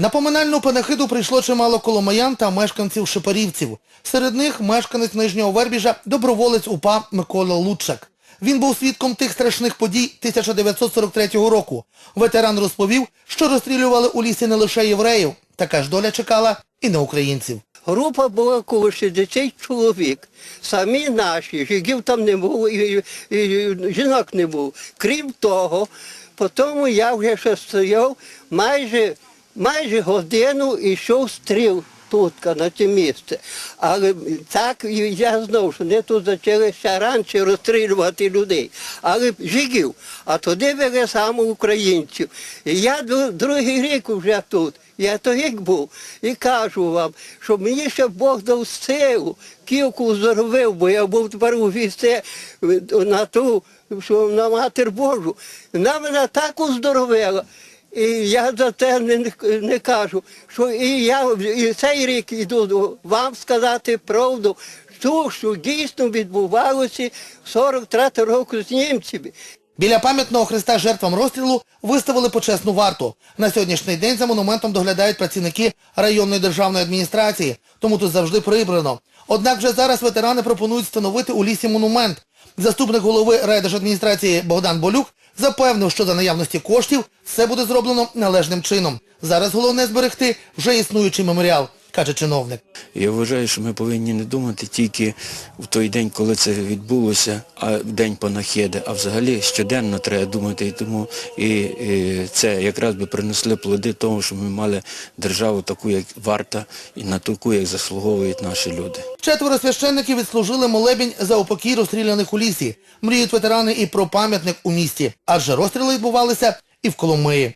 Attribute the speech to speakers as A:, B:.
A: На поминальну панахиду прийшло чимало коломиян та мешканців Шепарівців. Серед них мешканець Нижнього Вербіжа, доброволець УПА Микола Лучак. Він був свідком тих страшних подій 1943 року. Ветеран розповів, що розстрілювали у лісі не лише євреїв. Така ж доля чекала і на українців.
B: Група була коло 60 чоловік. Самі наші, жінків там не було, і, і, і жінок не було. Крім того, потім я вже ще стояв майже, майже годину йшов стріл тут, на це місце. Але так я знав, що вони тут почалися раніше розстрілювати людей. Але жидів, а туди вели саме українців. І я другий рік вже тут. Я торік був і кажу вам, що мені ще Бог дав силу, кілку здоровив, бо я був тепер у вісце на ту, що на матір Божу. Вона мене так оздоровила. І я за те не, не кажу, що і я і цей рік іду вам сказати правду, що, що дійсно відбувалося 43 року з німцями.
A: Біля пам'ятного хреста жертвам розстрілу виставили почесну варту. На сьогоднішній день за монументом доглядають працівники районної державної адміністрації, тому тут завжди прибрано. Однак вже зараз ветерани пропонують встановити у лісі монумент. Заступник голови райдержадміністрації Богдан Болюк запевнив, що за наявності коштів все буде зроблено належним чином. Зараз головне зберегти вже існуючий меморіал, каже чиновник.
C: Я вважаю, що ми повинні не думати тільки в той день, коли це відбулося, а в день панахиди, а взагалі щоденно треба думати. І тому і, і це якраз би принесли плоди того, що ми мали державу таку, як варта, і на таку, як заслуговують наші люди.
A: Четверо священників відслужили молебень за упокій розстріляних у лісі. Мріють ветерани і про пам'ятник у місті, адже розстріли відбувалися і в Коломиї.